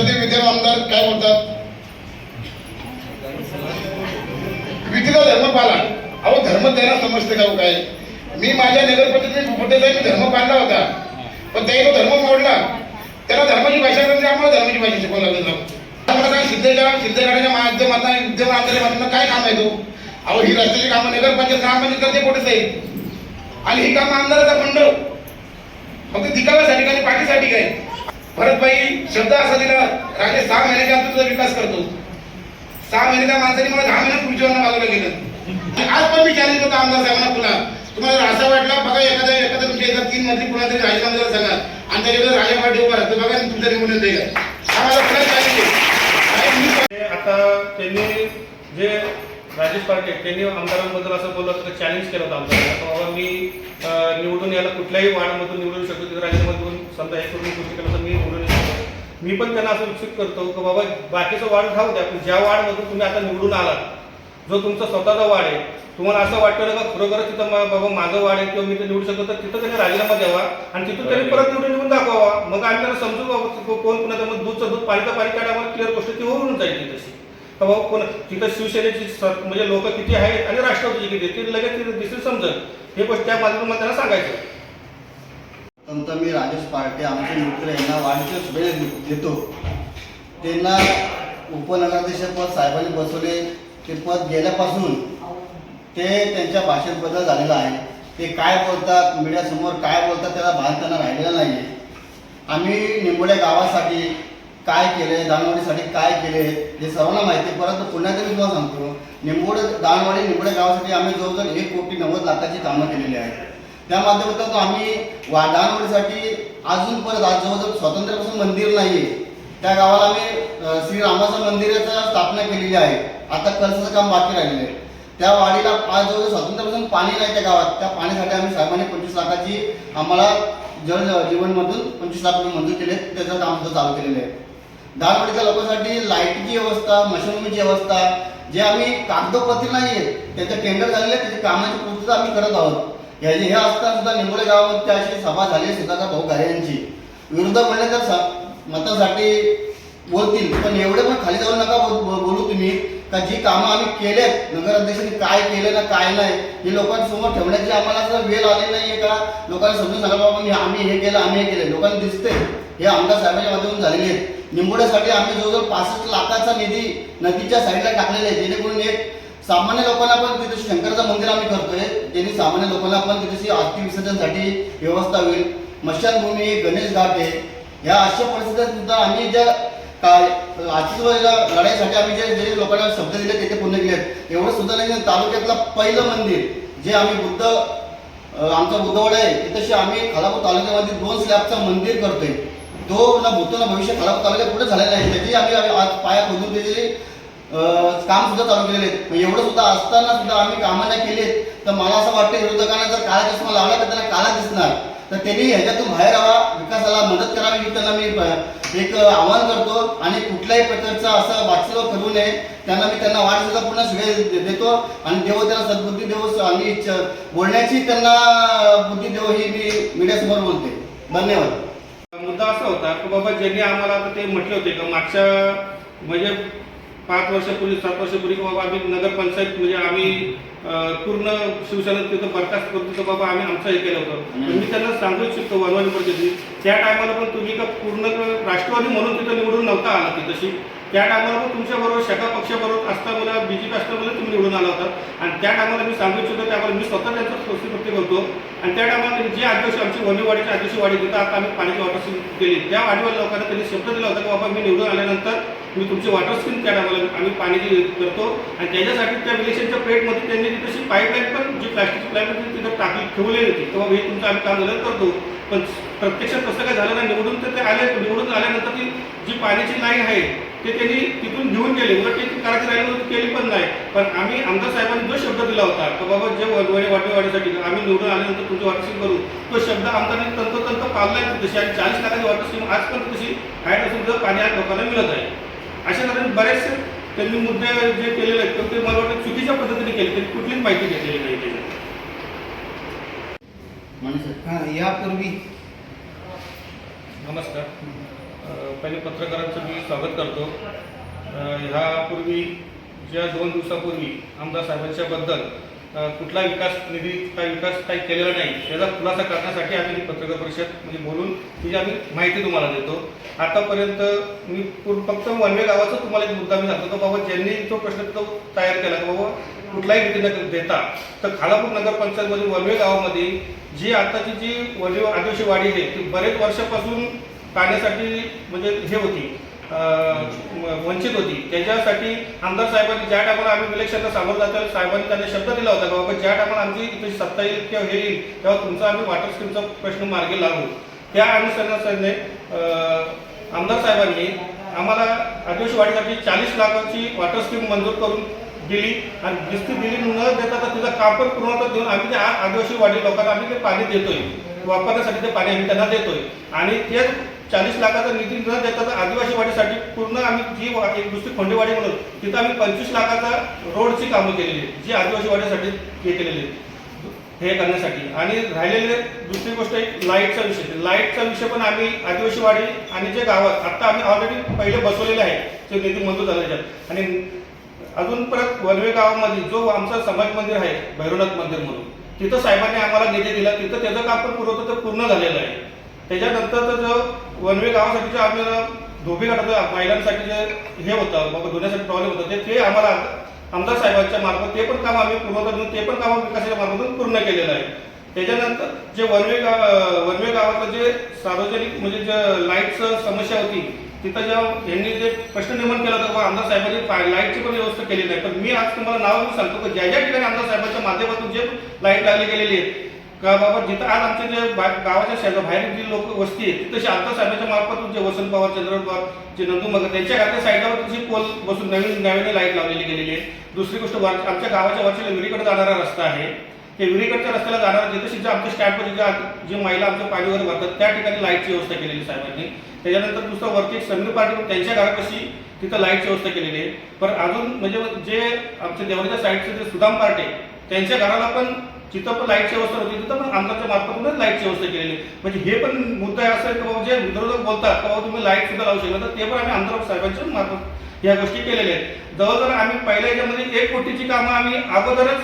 सध्या विद्यमान आमदार काय म्हणतात विधीला धर्म पाला अहो धर्म त्यांना समजते का हो काय? मी माझ्या नगरपतीने कुठे मी धर्म पाळला होता. पण त्याने तो धर्म मोडला. त्याला धर्माची भाषा करते आम्हाला धर्माची भाषा शिकवायला लागलो जाऊ मला सिद्धेच्या सिद्धेगाड्याच्या माध्यमातून विद्यमान आमदाराच्या काय काम आहे तो? अहो ही रस्त्याची कामं नगरपंचायत ग्रामपंचायत करते कुठेच आहे आणि ही कामं आमदाराचा फंड. फक्त दिखाव्यासाठी काय आणि पाठीसाठी काय? भरतभाई शब्द असा दिला राजे सहा महिन्याच्या आत तुझा विकास करतो. सहा महिन्याच्या माणसाने मला दहा महिन्यात पुढच्या बाजूला गेलं आज पण मी चॅलेंज होतो आमदार साहेबांना पुन्हा. तुम्हाला असं वाटलं बघा एखादा एखादा तुमच्या एका तीन मंत्री पुन्हा तरी राजीनामा द्यायला सांगा. आणि त्याच्याकडे राजा पाठी उभा राहतो बघा तुमचं निवडून देईल हा पुन्हा चॅलेंज आता त्यांनी जे राजेश पार्टे त्यांनी आमदारांबद्दल असं बोललं होतं चॅलेंज केलं होतं आमदारांना. की बाबा मी निवडून यायला कुठल्याही वार्डमधून निवडून शकतो तिथे राजेमधून समजा हे करून गोष्टी केलं तर मी निवडून शकतो. मी पण त्यांना असं विकसित करतो की बाबा बाकीचं वार्ड राहू द्या पण ज्या वार्डमधून तुम्ही आता निवडून आलात जो तुमचा स्वतःचा वार्ड आहे तुम्हाला असं वाटतं का खरोखर तिथं बाबा माझं वार्ड आहे किंवा मी ते निवडू शकतो तर तिथं त्यांनी राजीनामा द्यावा आणि तिथून त्यांनी परत निवडून निवडून दाखवावा. मग आम्ही त्यांना समजू बाबा कोण कुणाचं मग दूधचं दूध पाणी त्या टायमाला क्लिअर गोष्ट ती होऊन जाईल तशी का बाबा कोण तिथं शिवसेनेची स- म्हणजे लोक किती आहेत आणि राष्ट्रवादीची किती ते लगेच तिथे दिसून समजत हे गोष्ट त्या माध्यमातून त्यांना सांगायचं. नंतर मी राजेश पार्टे आमचे मित्र यांना वाढीचे शुभेच्छा देतो. त्यांना उपनगराध्यक्ष पद साहेबांनी बसवले. ते पद गेल्यापासून ते त्यांच्या भाषेत बदल झालेला आहे. ते काय बोलतात मीडियासमोर काय बोलतात त्याला भान त्यांना राहिलेलं नाही आहे आम्ही निंबोड्या गावासाठी काय केले दानवाडीसाठी काय केले हे सर्वांना माहिती आहे. परंतु पुन्हा तरी तुम्हाला सांगतो निंबोड दानवाडी निंबोड्या गावासाठी आम्ही जवळजवळ एक कोटी नव्वद लाखाची कामं केलेली आहेत. त्या माध्यमातून आम्ही वा दानवाडीसाठी अजून परत आज जवळजवळ स्वातंत्र्यापासून मंदिर नाही आहे त्या गावाला आम्ही श्रीरामाचं मंदिराचा स्थापना केलेली आहे. आता कलसाचं काम बाकी राहिलेलं आहे. त्या वाडीला आज जवळ स्वातंत्र्यापासून पाणी नाही त्या गावात. त्या पाण्यासाठी आम्ही साहेबांनी पंचवीस लाखाची आम्हाला जल जीवनमधून पंचवीस लाख रुपये मंजूर केले त्याचं काम सुद्धा चालू केलेलं आहे. दानवाडीच्या लोकांसाठी लाईटची व्यवस्था मशरूमची व्यवस्था जे आम्ही कागदोपत्री नाही आहेत त्याचं टेंडर झालेलं आहे त्याची कामाची पूर्तता आम्ही करत आहोत. ह्या हे असताना सुद्धा निंबोळे गावामध्ये अशी सभा झाली सीताराम भाऊ घारे यांची. विरोध म्हणले तर मतासाठी बोलतील पण एवढे पण खाली जाऊ नका बोल- बोलू तुम्ही का जी कामं आम्ही केलेत नगराध्यक्षांनी काय केलं ना काय नाही हे लोकांसमोर ठेवण्याची आम्हाला असं वेळ आली आहे का? लोकांना समजून सांगा बाबा आम्ही हे केलं आम्ही हे केलं. लोकांना दिसते हे आमदार साहेबांच्या माध्यमातून झालेले आहेत. निंबोड्यासाठी आम्ही जवळजवळ पासष्ट लाखाचा निधी नदीच्या साईडला टाकलेला आहे. जेणेकरून एक सामान्य लोकांना पण तिथे शंकराचं मंदिर आम्ही करतोय. ज्यांनी सामान्य लोकांना पण तिथे अस्थि विसर्जनसाठी व्यवस्था होईल. मशानभूमी गणेश घाट आहे. या अशा परिस्थितीत सुद्धा आम्ही ज्या काय आजच्या लढाईसाठी आम्ही जे जे लोकांना शब्द दिले ते पूर्ण केले आहेत. एवढं सुद्धा नाही तालुक्यातलं पहिलं मंदिर जे आम्ही बुद्ध आमचा बुद्धवडा आहे तिथेशी आम्ही खालापूर तालुक्यामध्ये दोन स्लॅबचं मंदिर करतोय. तो ना भूतो ना भविष्य खराब तालुक्यात कुठे झालेला आहे? त्याची आम्ही आम्ही आज पाया खोदून त्याचे काम सुद्धा चालू केलेले आहेत. मग एवढं सुद्धा असताना सुद्धा आम्ही कामं नाही केलीत तर मला असं वाटतं विरोधकांना जर काळा चष्मा लावला तर त्यांना काळा दिसणार. तर त्यांनी ह्याच्यातून बाहेर यावा विकासाला मदत करावी ही त्यांना मी एक आवाहन करतो. आणि कुठल्याही प्रकारचं असं बातचीत करू नये. त्यांना मी त्यांना वाट पूर्ण पुन्हा शुभे दे- देतो. आणि देव त्यांना सद्बुद्धी देव आणि च- बोलण्याची त्यांना बुद्धी देव ही मी मीडियासमोर बोलते धन्यवाद. मुद्दा असा होता की बाबा ज्यांनी आम्हाला आता ते म्हटले होते का मागच्या म्हणजे पाच वर्षापूर्वी सात वर्षापूर्वी की बाबा आम्ही नगरपंचायत म्हणजे आम्ही पूर्ण शिवसेना तिथं बरखास्त करतो तर बाबा आम्ही आमचं हे केलं होतं. मी त्यांना सांगू इच्छितो वनवाणी परिस्थिती त्या टायमाला पण तुम्ही का पूर्ण राष्ट्रवादी म्हणून तिथं निवडून नव्हता आला ती तशी. त्या टायमाला पण तुमच्याबरोबर शाखा पक्षाबरोबर असता मला बी जे पी असल्यामुळे तुम्ही निवडून आला होता. आणि त्या टायमाला मी सांगू इच्छितो त्यामुळे मी स्वतः त्यांचा स्वस्तिपत्ती करतो. आणि त्या टायमाला जे अध्यक्ष आमची वनवाडीची अध्यक्ष वाढी देतात आता आम्ही पाण्याची वॉटर केली. त्या वाढीवाल्या लोकांना त्यांनी शब्द दिला होता की बाबा मी निवडून आल्यानंतर मी तुमची वॉटर स्क्रीन त्या मला. आम्ही पाण्याची करतो आणि त्याच्यासाठी त्या विलेशनच्या प्लेटमध्ये त्यांनी ती तशी पाईपलाईन पण जी प्लास्टिकची पाईप तिथं टाकली ठेवलेली होती. तेव्हा हे तुमचं आम्ही काम मदत करतो. पण प्रत्यक्षात कसं काय झालं नाही. निवडून तर ते आले निवडून आल्यानंतर ती जी पाण्याची लाईन आहे ते त्यांनी तिथून घेऊन गेले. उलट ते करायची राहिली होती केली पण नाही. पण आम्ही आमदार साहेबांनी जो शब्द दिला होता की बाबा जे वनवाडी वाटेवाडीसाठी आम्ही निवडून आल्यानंतर तुमची वॉटर करू तो शब्द आमदारांनी तंतोतंत आहे तशी आणि चाळीस लाखाची वॉटर आज पण तशी आहे असून पाणी आज लोकांना मिळत आहे. अशा तऱ्हेने बरेचसे त्यांनी मुद्दे जे केलेले आहेत ते मला वाटतं चुकीच्या पद्धतीने केले त्यांनी कुठलीच माहिती घेतलेली नाही त्याच्यात. हा यापूर्वी नमस्कार. पहिले पत्रकारांचं मी स्वागत करतो. ह्यापूर्वी ज्या दोन दिवसापूर्वी आमदार साहेबांच्या बद्दल अ, कुठला विकास निधी काय विकास काही केलेला नाही याचा खुलासा करण्यासाठी आम्ही ही पत्रकार परिषद म्हणजे बोलून तिची आम्ही माहिती तुम्हाला देतो. आतापर्यंत मी फक्त वनवे गावाचा तुम्हाला एक मुद्दा मी सांगतो बाबा ज्यांनी तो प्रश्न तो तयार केला की बाबा कुठलाही निधी न देता तर खालापूर नगरपंचायतमध्ये वनवे गावामध्ये जी आताची जी वनवे आदिवासी वाडी आहे ती बरेच वर्षापासून पाण्यासाठी म्हणजे हे होती. वंचित होती. त्याच्यासाठी आमदार साहेबांनी ज्या टायमाला आम्ही इलेक्शनला सामोरं जातो साहेबांनी त्यांना शब्द दिला होता बाबा ज्या टायमाला आमची इथे सत्ता येईल किंवा हे येईल तेव्हा तुमचा आम्ही वॉटर स्कीमचा प्रश्न मार्गी लागू त्या अनुसरणाने आमदार साहेबांनी आम्हाला आदिवासी वाढीसाठी चाळीस लाखाची वॉटर स्कीम मंजूर करून दिली. आणि नुसती दिली न देता तर तिचा काम पण देऊन आम्ही त्या आदिवासी वाडी लोकांना आम्ही ते पाणी देतोय. वापरण्यासाठी ते पाणी आम्ही त्यांना देतोय. आणि तेच चाळीस लाखाचा निधी न देता तर आदिवासी वाडीसाठी पूर्ण आम्ही जी वा- एक दुसरी खोंडेवाडी म्हणून तिथं आम्ही पंचवीस लाखाचा रोडची कामं केलेली आहेत जी आदिवासी वाडीसाठी हे केलेली हे करण्यासाठी. आणि राहिलेले दुसरी गोष्ट एक लाईटचा विषय. लाईटचा विषय पण आम्ही आदिवासी वाडी आणि जे गावात आत्ता आम्ही ऑलरेडी पहिले बसवलेले आहे ते निधी मंजूर झाले आहेत. आणि अजून परत वनवे गावामध्ये जो आमचा समाज मंदिर आहे भैरवनाथ मंदिर म्हणून तिथं साहेबांनी आम्हाला निधी दिला. तिथं त्याचं काम पण पुरवतं ते पूर्ण झालेलं आहे. त्याच्यानंतर जो वनवे गावासाठी जे आम्ही धोबी घाटाचं महिलांसाठी जे हे होतं बाबा धुण्यासाठी प्रॉब्लेम होतं ते ते आम्हाला आमदार साहेबांच्या मार्फत ते पण काम आम्ही पूर्ण देऊन ते पण काम विकासाच्या मार्फतून पूर्ण केलेलं आहे. त्याच्यानंतर जे वनवे गाव वनवे गावातलं जे सार्वजनिक म्हणजे जे लाईटचं समस्या होती तिथं जेव्हा यांनी जे प्रश्न निर्माण केला होता आमदार साहेबांनी लाईटची पण व्यवस्था केली नाही. पण मी आज तुम्हाला नाव सांगतो की ज्या ज्या ठिकाणी आमदार साहेबांच्या माध्यमातून जे लाइट लागली गेलेली आहे का बाबा जिथं आज आमचे जे बा- गावाच्या शेजा बाहेर जी लोक वस्ती आहे तिथं आता साहेबांच्या मार्फतून जे वसंत पवार चंद्रकांत पवार जे नंदू मगर त्यांच्या घराच्या साईडला तशी पोल बसून नवीन नवीन लाइट लावलेली गेलेली आहे. दुसरी गोष्ट वर- आमच्या गावाच्या वरच्या विहिरीकडे जाणारा रस्ता आहे. ते विहिरीकडच्या रस्त्याला जाणारा जिथं जिथं आमच्या स्टँडवर ज्या जे महिला आमच्या पाणीवर भरतात त्या ठिकाणी लाईटची व्यवस्था केलेली साहेबांनी. त्याच्यानंतर दुसरं वरती एक समीर पाटील त्यांच्या घरापाशी तिथं लाईटची व्यवस्था केलेली आहे. पण अजून म्हणजे जे आमच्या देवाच्या साईडचे जे सुदाम पार्टे त्यांच्या घराला पण जिथं पण लाईटची व्यवस्था होती तिथं पण आमदारच्या मार्फतूनच लाईटची व्यवस्था केलेली आहे. म्हणजे हे पण मुद्दा आहे असं आहे की बाबा जे विरोधक बोलतात की बाबा तुम्ही लाइट सुद्धा लावू शकता तर ते पण आम्ही आमदार साहेबांच्या मार्फत या गोष्टी केलेल्या आहेत. जवळजवळ आम्ही पहिल्या याच्यामध्ये एक कोटीची कामं आम्ही अगोदरच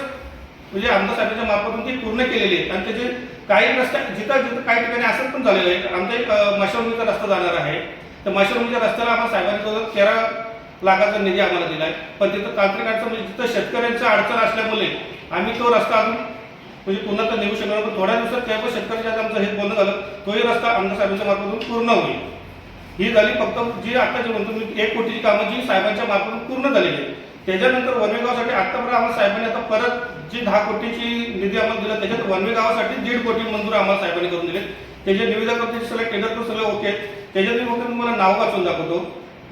म्हणजे आमदार साहेबांच्या मार्फतून ती पूर्ण केलेली आहेत. आणि त्याचे काही रस्ते जिथं जिथं काही ठिकाणी असं पण झालेलं आहे. आमचा एक अं, रस्ता जाणार आहे. तर मशावणीच्या रस्त्याला आम्हाला साहेबांनी जवळ तेरा लाखाचा निधी आम्हाला दिला आहे पण तिथं तांत्रिक अडचण म्हणजे जिथं शेतकऱ्यांचं अडचण असल्यामुळे आम्ही तो रस्ता अजून म्हणजे पुन्हा तर नेऊ शकणार पण थोड्या दिवसात काय पण शेतकऱ्याच्या आमचं हे बोलणं झालं तोही रस्ता आमदार साहेबांच्या मार्फतून पूर्ण होईल. ही झाली फक्त जी आता जी म्हणतो मी एक कोटीची कामं जी साहेबांच्या मार्फतून पूर्ण झालेली आहे त्याच्यानंतर वनवे गावासाठी आतापर्यंत आम्हाला साहेबांनी आता परत जी दहा कोटीची निधी आम्हाला दिला त्याच्यात वनवे गावासाठी दीड कोटी मंजूर आम्हाला साहेबांनी करून दिले त्याचे निविदा करते सगळे टेंडर करून सगळे ओके त्याच्यात मी फक्त तुम्हाला नाव वाचून दाखवतो.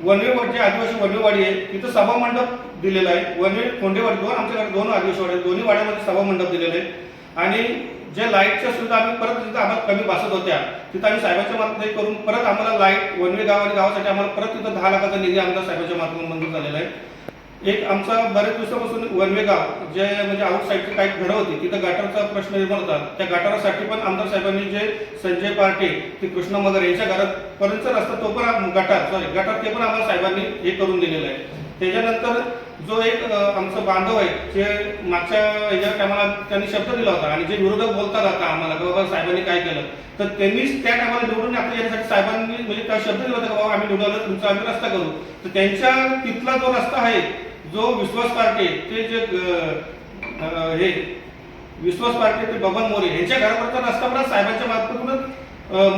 वनवे जे आदिवासी वनवेवाडी आहे तिथं सभा मंडप दिलेला आहे. वनवे कोंडेवाडी दोन आमच्याकडे दोन आदिवासी वाडी दोन्ही वाड्यामध्ये सभा मंडप दिलेले आहे. आणि जे लाईटच्या सुविधा आम्ही परत तिथं आम्हाला कमी भासत होत्या तिथं आम्ही साहेबाच्या मार्फत करून परत आम्हाला लाइट वनवे गाव आणि गावासाठी आम्हाला परत तिथं दहा लाखाचा निधी आमदार साहेबाच्या मार्फत मंजूर झालेला आहे. एक आमचा बऱ्याच दिवसापासून वनवे गाव जे म्हणजे आउट साईडची काही घरं होती तिथं गाठारचा प्रश्न निर्माण होता. त्या गटारासाठी पण आमदार साहेबांनी जे संजय पार्टे ते कृष्ण मगर यांच्या घरात पर्यंतचा रस्ता तो पण आम- गटार सॉरी गटार ते पण आम्हाला साहेबांनी हे करून दिलेलं आहे. त्याच्यानंतर जो एक आमचं बांधव आहे जे मागच्या ह्याच्या टायमाला त्यांनी शब्द दिला होता आणि जे विरोधक बोलतात आता आम्हाला की बाबा साहेबांनी काय केलं तर त्यांनीच त्या टायमाला निवडून आपल्या यासाठी साहेबांनी म्हणजे त्या शब्द दिला होता की बाबा आम्ही निवडून तुमचा आम्ही रस्ता करू. तर त्यांच्या तिथला जो रस्ता आहे जो विश्वास पार्टी ते जे हे विश्वास पार्टी ते बबन मोरे यांच्या घरापर्यंत रस्ता पण साहेबांच्या मार्फतूनच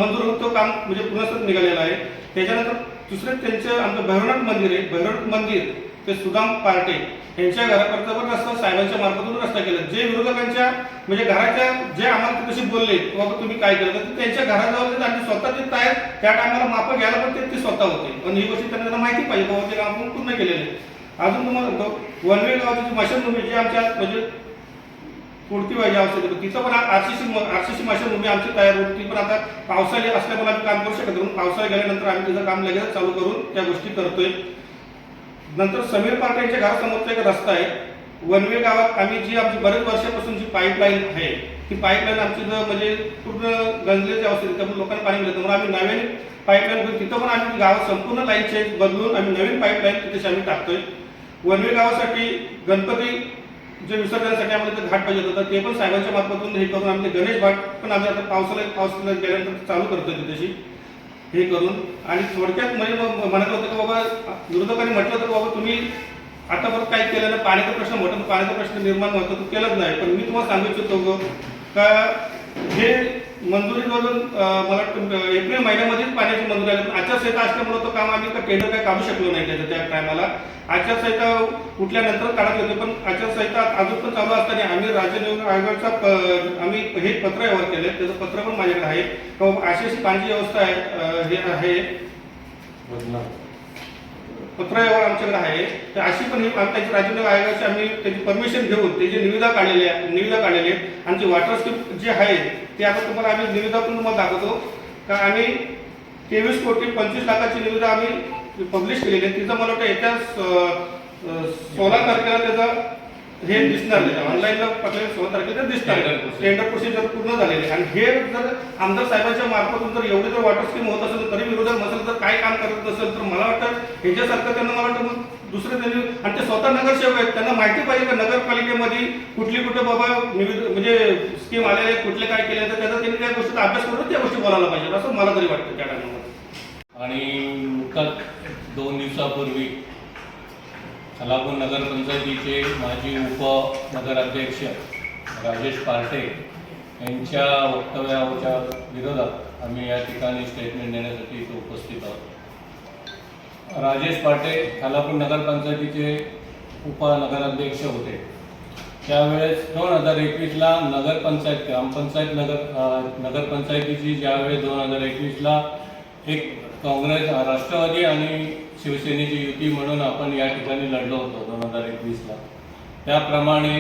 मंजूर होतो तो काम म्हणजे पुनस्त निघालेला आहे. त्याच्यानंतर दुसरे त्यांचं आमचं भैरवनाथ मंदिर आहे भैरवनाथ मंदिर ते सुदाम पार्टे यांच्या घरापर्यंत पण रस्ता साहेबांच्या मार्फतून रस्ता केला. जे विरोधकांच्या म्हणजे घराच्या जे आम्हाला कशी बोलले बाबा तुम्ही काय केलं? तर त्यांच्या घराजवळ आणि स्वतः ते तयार त्या टायमाला माफ घ्यायला पण ते- स्वतः होते. पण ही गोष्ट त्यांना माहिती पाहिजे बाबा ते काम पूर्ण केलेले अजून तुम्हाला वनवे गावाची जी मशानभूमी जे आमच्या म्हणजे कोणती पाहिजे आवश्यक तिथं पण आरसीसी आरसीसी मशानभूमी आमची तयार होती ती पण आता पावसाळी असल्यामुळे आम्ही काम करू शकत म्हणून पावसाळी गेल्यानंतर आम्ही तिथं काम लगेच चालू करून त्या गोष्टी करतोय. नंतर समीर पार्क यांच्या घरासमोरचा एक रस्ता आहे. वनवे गावात आम्ही जी आमची बरेच वर्षापासून जी पाईपलाईन आहे ती पाईपलाईन आमची जर म्हणजे पूर्ण गंजलेची अवस्थेत त्यामुळे लोकांना पाणी मिळतं म्हणून आम्ही नवीन पाईपलाईन तिथं पण आम्ही गावात संपूर्ण लाईन चेंज बदलून आम्ही नवीन पाईपलाईन तिथे आम्ही टाकतोय. वनवे गावासाठी गणपती जे विसर्जनासाठी आम्हाला ते घाट पाहिजे होतं ते पण साहेबांच्या मार्फतून हे करून आम्ही गणेश घाट पण आम्ही आता पावसाला पावसाला गेल्यानंतर चालू करतो तिथेशी हे करून. आणि थोडक्यात म्हणजे मग म्हणत होतं की बाबा विरोधकांनी म्हटलं तर बाबा तुम्ही आतापर्यंत काय केलं ना पाण्याचा प्रश्न म्हटलं तर पाण्याचा प्रश्न निर्माण होतो तो केलाच नाही. पण मी तुम्हाला सांगू इच्छितो ग, का हे मंजुरीवरून मला एप्रिल महिन्यामध्येच पाण्याची मंजुरी आली. आचारसंहिता असल्यामुळे तो काम आम्ही टेंडर काय काढू शकलो नाही त्याच्या त्या टायमाला. आचारसंहिता उठल्यानंतर काढत होते पण आचारसंहिता अजून पण चालू असताना आम्ही राज्य निवडणूक आयोगाचा प- आम्ही हे पत्र व्यवहार केले त्याचं पत्र पण माझ्याकडे आहे. किंवा अशी अशी पाण्याची व्यवस्था आहे हे आहे. पत्र व्यवहार आमच्याकडे आहे. तर अशी पण त्याची राज्य निवडणूक आयोगाची आम्ही त्याची परमिशन घेऊन त्याची निविदा काढलेली आहे निविदा काढलेली आहे आणि वॉटर स्कीम जे आहे ते आता तुम्हाला आम्ही निविदा पण तुम्हाला दाखवतो. का आम्ही तेवीस कोटी पंचवीस लाखाची निविदा आम्ही पब्लिश केलेली आहे. तिचं मला वाटतं येत्या सोळा तारखेला त्याचं हे दिसणार नाही. ऑनलाईनला पकडले सोळा तारखेला दिसणार. टेंडर प्रोसिजर पूर्ण झालेली आहे. आणि हे जर आमदार साहेबांच्या मार्फतून जर एवढी जर वॉटर स्कीम होत असेल तरी विरोधक नसेल तर काय काम करत नसेल तर मला वाटतं ह्याच्यासारखं त्यांना मला वाटतं दुसरं त्यांनी आणि ते स्वतः नगरसेवक आहेत. त्यांना माहिती पाहिजे का नगरपालिकेमध्ये कुठली कुठे बाबा म्हणजे स्कीम आलेले कुठले काय केले तर त्याचा त्यांनी त्या गोष्टीचा अभ्यास करून त्या गोष्टी बोलायला पाहिजे असं मला तरी वाटतं त्या टायमामध्ये आणि नुकताच दोन दिवसापूर्वी खालापूर नगरपंचायतीचे माजी उप नगराध्यक्ष राजेश पार्टे यांच्या वक्तव्याच्या विरोधात आम्ही या ठिकाणी स्टेटमेंट देण्यासाठी इथे उपस्थित आहोत. राजेश पाटे खालापूर नगरपंचायतीचे उपनगराध्यक्ष होते. त्यावेळेस दोन हजार एकवीसला नगरपंचायत ग्रामपंचायत नगर नगरपंचायतीची ज्यावेळेस दोन हजार एकवीसला एक काँग्रेस राष्ट्रवादी आणि शिवसेनेची युती म्हणून आपण या ठिकाणी लढलो होतो दोन हजार एकवीसला. त्याप्रमाणे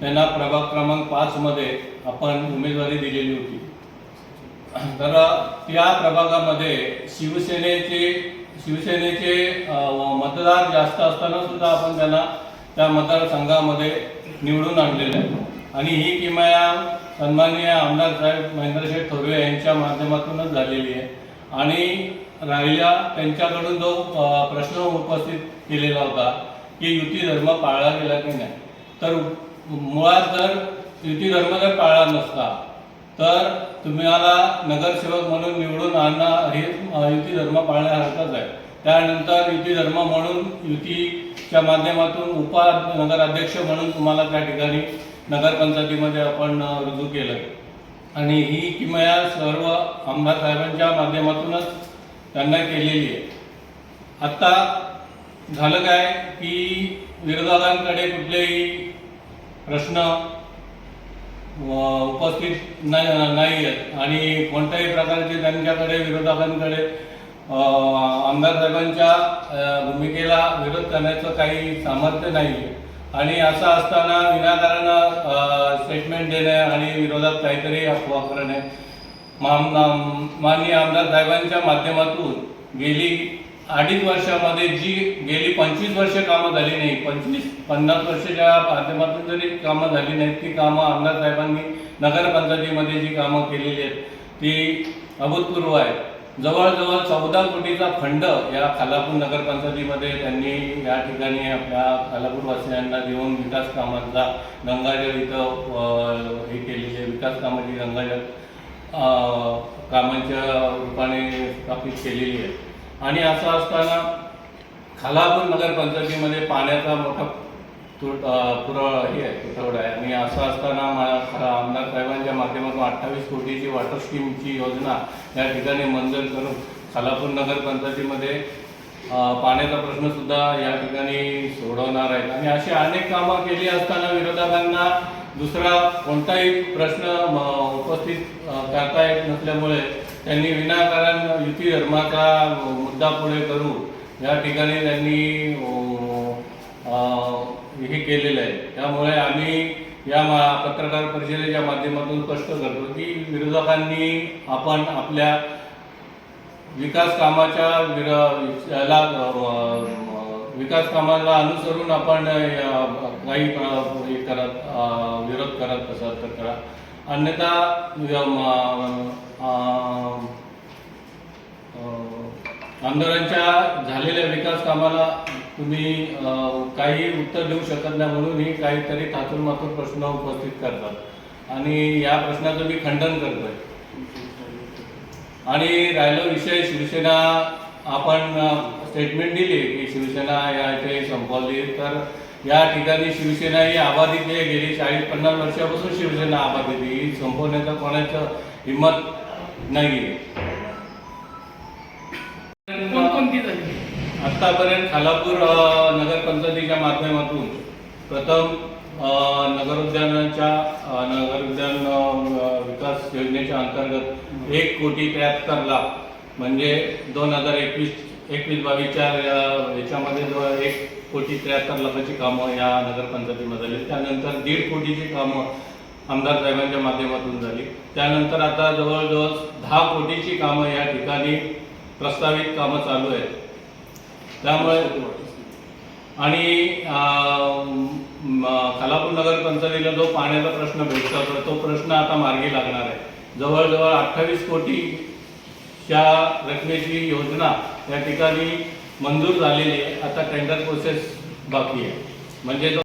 त्यांना प्रभाग क्रमांक पाचमध्ये आपण उमेदवारी दिलेली होती. तर त्या प्रभागामध्ये शिवसेनेचे शिवसेनेचे मतदार जास्त असताना सुद्धा आपण त्यांना त्या मतदारसंघामध्ये निवडून आणलेले आहे. आणि ही किमया सन्माननीय आमदार साहेब महेंद्रशेठ थोरवे यांच्या माध्यमातूनच झालेली आहे. आणि राहिल्या त्यांच्याकडून जो प्रश्न उपस्थित केलेला होता की युती धर्म पाळला गेला की नाही? तर मुळात जर युती धर्म जर पाळला नसता तर तुम्हाला नगरसेवक म्हणून निवडून आणणं हे युती धर्म पाळण्यासारखंच आहे. त्यानंतर युती धर्म म्हणून युतीच्या माध्यमातून उपा नगराध्यक्ष म्हणून तुम्हाला त्या ठिकाणी नगरपंचायतीमध्ये आपण रुजू केलं. आणि ही किमया सर्व आमदार साहेबांच्या माध्यमातूनच त्यांना केलेली आहे. आत्ता झालं काय की विरोधकांकडे कुठलेही प्रश्न उपस्थित नाही नाही आहेत आणि कोणत्याही प्रकारचे त्यांच्याकडे विरोधकांकडे आमदार साहेबांच्या भूमिकेला विरोध करण्याचं काही सामर्थ्य नाही आहे आणि असं असताना विनाकारण स्टेटमेंट देणे आणि विरोधात काहीतरी अफवा करणे माम- माननीय आमदार साहेबांच्या माध्यमातून गेली अडीच वर्षामध्ये जी गेली पंचवीस वर्ष कामं झाली नाही पंचवीस पन्नास वर्षाच्या माध्यमातून जरी कामं झाली नाहीत ती कामं आमदार साहेबांनी नगरपंचायतीमध्ये जी कामं केलेली आहेत ती अभूतपूर्व आहेत. जवळजवळ चौदा कोटीचा फंड या खालापूर नगरपंचायतीमध्ये त्यांनी या ठिकाणी आपल्या खालापूरवासियांना देऊन विकास कामांचा गंगाजल इथं हे केलेली आहे. विकास कामाची गंगाजल कामांच्या रूपाने स्थापित केलेली आहे. आणि असं असताना खालापूर नगरपंचायतीमध्ये पाण्याचा मोठा तुट अं, हे आहे तुटवडा आहे. आणि असं असताना मला आमदार साहेबांच्या माध्यमातून अठ्ठावीस कोटीची वॉटर स्कीमची योजना या ठिकाणी मंजूर करून खालापूर नगरपंचायतीमध्ये पाण्याचा प्रश्न सुद्धा या ठिकाणी सोडवणार आहेत. आणि अशी अनेक कामं केली असताना विरोधकांना दुसरा कोणताही प्रश्न उपस्थित करता येत नसल्यामुळे त्यांनी विनाकारण युती धर्माचा मुद्दा पुढे करून या ठिकाणी त्यांनी हे केलेलं आहे. त्यामुळे आम्ही या मा पत्रकार परिषदेच्या माध्यमातून स्पष्ट करतो की विरोधकांनी आपण आपल्या विकास कामाच्या विर- याला विकास कामाला अनुसरून आपण काही हे करत विरोध करत असाल तर करा. अन्यथा आंदोलनच्या आमदारांच्या झालेल्या विकास कामाला तुम्ही काही उत्तर देऊ शकत नाही म्हणूनही काहीतरी थातून मातून प्रश्न उपस्थित करतात. आणि या प्रश्नाचं मी खंडन करतोय. आणि राहिला विषय शिवसेना आपण स्टेटमेंट दिली की शिवसेना या इथे संपवली. तर या ठिकाणी शिवसेना ही आबाधित आहे गेली. चाळीस पन्नास वर्षापासून शिवसेना आबाधित ही संपवण्याचं कोणाचं हिंमत नाही आतापर्यंत खालापूर नगरपंचायतीच्या माध्यमातून प्रथम नगर उद्यानाच्या नगर उद्यान विकास योजनेच्या अंतर्गत एक कोटी त्र्याहत्तर लाख. म्हणजे दोन हजार एकवीस एकवीस बावीसच्या याच्यामध्ये जो एक कोटी त्र्याहत्तर लाखाची कामं या नगरपंचायतीमध्ये झाली. त्यानंतर दीड कोटीची कामं आमदार साहेबांच्या माध्यमातून झाली. त्यानंतर आता जवळजवळ दहा कोटीची कामं या ठिकाणी प्रस्तावित कामं चालू आहेत. त्यामुळे आणि खालापूर नगरपंचायतीला जो पाण्याचा प्रश्न भेटतो तो प्रश्न आता मार्गी लागणार आहे. जवळजवळ अठ्ठावीस कोटीच्या रकमेची योजना या ठिकाणी मंजूर झालेली आहे. आता टेंडर प्रोसेस बाकी आहे. म्हणजे